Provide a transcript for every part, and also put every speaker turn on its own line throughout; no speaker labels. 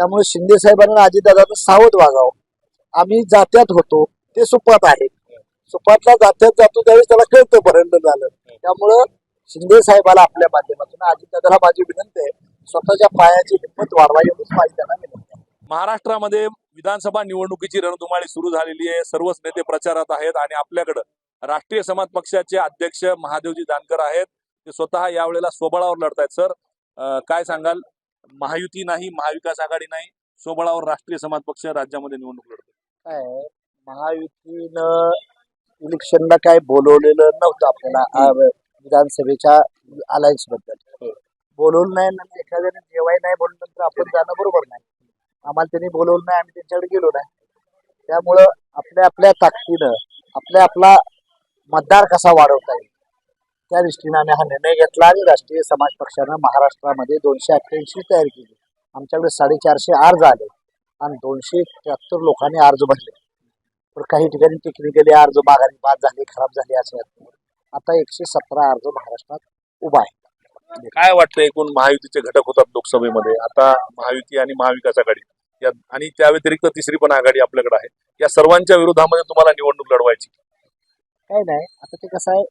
त्यामुळे शिंदे साहेबांना अजितदादांना सावध वागावं. आम्ही जात्यात होतो ते सुपात आहे. सुपातला जात्यात जातो त्यावेळेस त्याला कळतं पर्यंत झालं. त्यामुळं शिंदे साहेबाला आपल्या माध्यमातून अजितदादाला माझी विनंती आहे स्वतःच्या पायाची हिंमत वाढवा एवढीच माझी त्यांना विनंती आहे.
महाराष्ट्रामध्ये विधानसभा निवडणुकीची रणधुमाळी सुरू झालेली आहे. सर्वच नेते प्रचारात आहेत आणि आपल्याकडं राष्ट्रीय समाज पक्षाचे अध्यक्ष महादेवजी जानकर आहेत. ते स्वतः यावेळेला सोबळावर लढतायत. सर काय सांगाल? महायुती नाही महाविकास आघाडी नाही सोबळावर राष्ट्रीय समाज पक्ष राज्यामध्ये निवडणूक लढतो.
काय महायुतीनं इलेक्शनला काय बोलवलेलं नव्हतं आपल्याला विधानसभेच्या अलायन्सबद्दल. बोलवलं नाही आणि एखाद्याने जेवाय नाही बोलून नंतर आपण जाणं बरोबर नाही. आम्हाला त्यांनी बोलवलं नाही आम्ही त्यांच्याकडे गेलो नाही. त्यामुळं आपल्या आपल्या ताकदीनं आपल्या आपला मतदार कसा वाढवता येईल? त्या दृष्टीने हा निर्णय घेतला आणि राष्ट्रीय समाज पक्षानं महाराष्ट्रामध्ये दोनशे अठ्ठ्याऐंशी तयार केली. आमच्याकडे साडेचारशे अर्ज आले आणि दोनशे त्र्याहत्तर लोकांनी अर्ज भरले. पण काही ठिकाणी टेक्निकली अर्ज माघारी बाद झाले खराब झाले असे. आता एकशे सतरा अर्ज महाराष्ट्रात उभा आहे
काय वाटतं एकूण महायुतीचे घटक होतात लोकसभेमध्ये? आता महायुती आणि महाविकास आघाडी या आणि त्या व्यतिरिक्त तिसरी पण आघाडी आपल्याकडे आहे. या सर्वांच्या विरोधामध्ये तुम्हाला निवडणूक लढवायची.
काय नाही. आता ते कसं आहे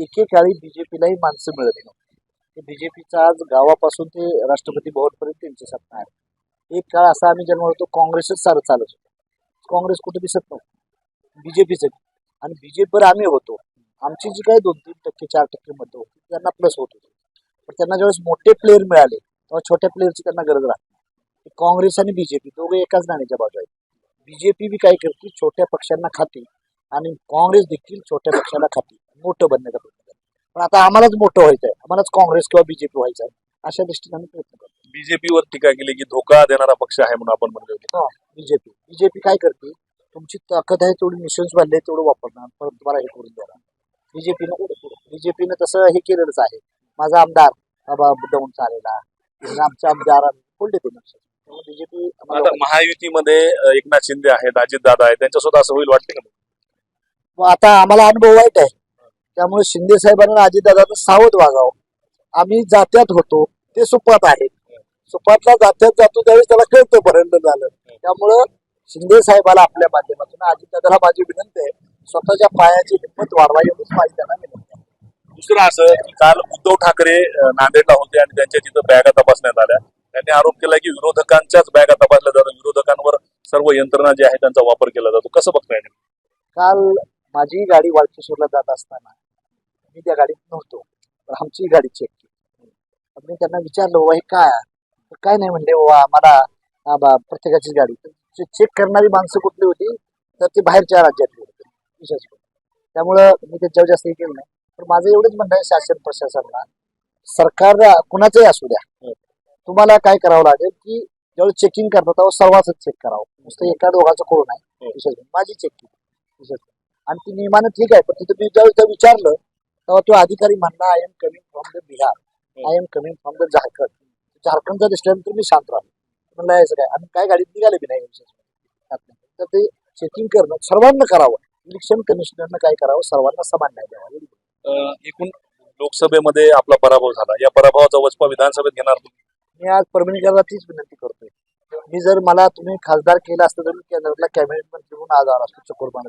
एकेकाळी बीजेपीलाही माणसं मिळत नव्हती. बीजेपीचा आज गावापासून ते राष्ट्रपती भवनपर्यंत त्यांची सत्ता आहे. एक काळ असा आम्ही जन्म होतो काँग्रेसच सारं चालत होतं. काँग्रेस कुठे दिसत नव्हतं. बीजेपीचं आणि बीजेपीवर आम्ही होतो. आमची जी काही दोन तीन टक्के चार टक्के मतं होती त्यांना प्लस होत होती. पण त्यांना ज्यावेळेस मोठे प्लेअर मिळाले तेव्हा छोट्या प्लेअरची त्यांना गरज राहते काँग्रेस आणि बीजेपी दोघे एकाच नाण्याच्या बाजू आहेत. बीजेपी बी काय करते छोट्या पक्षांना खाते आणि काँग्रेस देखील छोट्या पक्षाला खाते मोठं बनण्याचा प्रयत्न करते. पण आता आम्हालाच मोठं व्हायचं आहे आम्हालाच काँग्रेस किंवा बीजेपी व्हायचं आहे अशा दृष्टीने आम्ही प्रयत्न करतो.
बीजेपीवर टीका केली की धोका देणारा पक्ष आहे म्हणून आपण म्हणले होते.
बीजेपी बीजेपी काय करते? तुमची ताकद आहे तेवढी मिशन्स वाढले तेवढं वापरणार. परत तुम्हाला हे करून देणार. बीजेपीनं बीजेपीनं तसं हे केलेलंच आहे. माझा आमदार बाबा दौंड चालेला. आमचे आमदार बोलले ते त्यामुळे बीजेपी
आता महायुतीमध्ये अं, एकनाथ शिंदे आहेत अजित दादा आहेत त्यांच्यासोबत असं होईल वाटते का?
मग आता आम्हाला अनुभव वाईट आहे. त्यामुळे शिंदे साहेबांना अजितदादांना सावध वागावं. आम्ही जात्यात होतो ते सुपात आहे. सुपातला जात्यात जातो त्यावेळेस त्याला कळतं पर्यंत झालं. त्यामुळं शिंदे साहेबाला आपल्या माध्यमातून अजितदादाला माझी विनंती आहे स्वतःच्या पायाची हिंमत वाढवा एवढीच माझी त्यांना विनंती आहे.
दुसरं असं की काल उद्धव ठाकरे नांदेडला होते आणि त्यांच्या तिथं बॅगा तपासण्यात आल्या. त्यांनी आरोप केला की विरोधकांच्याच बॅगा तपासल्या जातात. विरोधकांवर सर्व यंत्रणा जी आहे त्यांचा वापर केला जातो. कसं बघताय
काल माझी गाडी वाळकेश्वरला जात असताना मी त्या गाडीत नव्हतो तर आमची गाडी चेक केली. मी त्यांना विचारलं बाबा हे काय? आहे?" तर काय नाही म्हणले बाबा आम्हाला हा बा प्रत्येकाचीच गाडी. चेक करणारी माणसं कुठली होती तर ती बाहेरच्या राज्यातली होती विशेष करून. त्यामुळं मी त्याच्यावर जास्त हे केलं नाही. पण माझं एवढंच म्हणणं आहे शासन प्रशासनाला सरकार कुणाचंही असू द्या. तुम्हाला काय करावं लागेल की ज्यावेळी चेकिंग करतात तेव्हा सर्वांच चेक करावं. नुसतं एका दोघाचं करू नये विशेष करून. माझी चेक केली विशेष. आणि ती नियमानं ठीक आहे. पण तिथं मी त्या विचारलं तेव्हा तो अधिकारी म्हणला I am coming from the Bihar I am coming from the Jharkhand झारखंडचा दिसल्यानंतर मी शांत राहिलो. म्हणलं याचं काय आणि काय गाडीत निघाले बी नाही. तर ते चेकिंग करणं सर्वांना करावं. इलेक्शन कमिशनरनं काय करावं? सर्वांना समान नाही द्यावा.
एकूण लोकसभेमध्ये आपला पराभव झाला. या पराभवाचा वचपा विधानसभेत घेणार तुम्ही?
मी आज परभणीकरला तीच विनंती करतोय. मी जर मला तुम्ही खासदार केला असतं तर मी केंद्रातला कॅबिनेट मंत्री म्हणून आज आला असतो चकोरबाने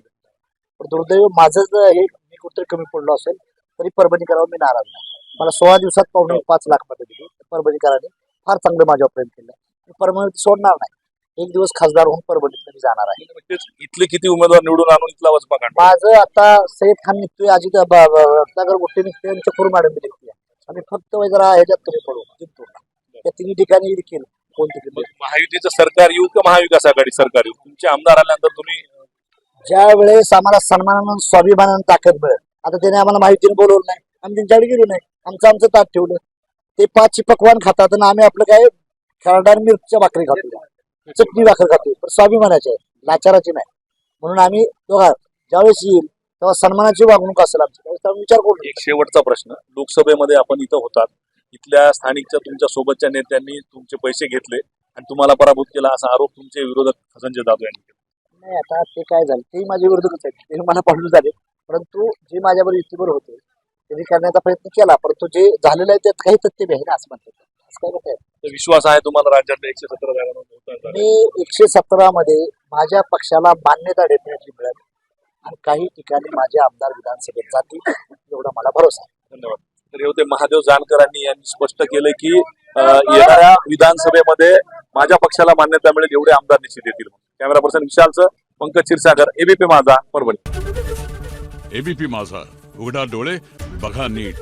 पण दुर्दैव माझं जर हे मी कुठेतरी कमी पडलो असेल तरी परभणीकरावर मी नाराज नाही. मला सोळा दिवसात पावणे पाच लाख मतं दिली. परभणीकरांनी फार चांगलं माझ्यावर प्रेम केलं. मी परभणी सोडणार नाही. एक दिवस खासदार होऊन परभणीत मी जाणार आहे.
तेच इथले किती उमेदवार निवडून आणून इथला वचपा काढणार
माझं आता सय्यद खान निघतोय अजित रत्नाकर गोष्टी निघते आणि चकोर मॅडम निघते आम्ही फक्त जरा ह्याच्यात कमी पडू जिंकतो या तिन्ही ठिकाणी देखील कोणती
महायुतीचं सरकार येऊ का महाविकास आघाडी सरकार येऊ? तुमचे आमदार आल्यानंतर तुम्ही
ज्या वेळेस आम्हाला सन्मानानं स्वाभिमानानं ताकद मिळेल. आता त्याने आम्हाला माहितीने बोलवलं नाही. आम्ही त्यांच्याकडे गेलो नाही. आमचं आमचं ताट ठेवलं. ते पाच पकवान खातात आणि आम्ही आपलं काय खरडा आणि मिरच्या भाकरी खातो. चटणी भाकर खातो. पण स्वाभिमानाची आहे. लाचाराची नाही. म्हणून आम्ही बघा ज्यावेळेस येईल तेव्हा सन्मानाची वागणूक असेल आमची. त्यावेळेस विचार करू
एक शेवटचा प्रश्न. लोकसभेमध्ये आपण इथं होतात. इथल्या स्थानिकच्या तुमच्या सोबतच्या नेत्यांनी तुमचे पैसे घेतले आणि तुम्हाला पराभूत केला असा आरोप तुमचे विरोधक संजय जाधव यांनी केला.
नाही आता ते काय झालं? ते माझ्या विरोधकच आहेत. ते मला पाडून झाले. परंतु जे माझ्याबरोबर युतीवर होते त्यांनी करण्याचा प्रयत्न केला. परंतु जे झालेलं आहे त्यात काही तथ्य बी आहे ना असं म्हणतात. असं काय म्हणताय?
तर विश्वास आहे तुम्हाला राज्यातल्या एकशे सतरा जागा
मी एकशे सतरा मध्ये माझ्या पक्षाला मान्यता डेफिनेटली मिळेल आणि काही ठिकाणी माझे आमदार विधानसभेत जातील एवढा मला भरोसा आहे.
धन्यवाद. तर हे होते महादेव जानकरांनी यांनी स्पष्ट केलं की अं, येणाऱ्या विधानसभेमध्ये माझ्या पक्षाला मान्यता मिळेल एवढे आमदार निश्चित येतील कॅमेरा पर्सन विशालचं पंकज क्षीरसागर एबीपी माझा परभणी.
एबीपी माझा. उघडा डोळे बघा नीट.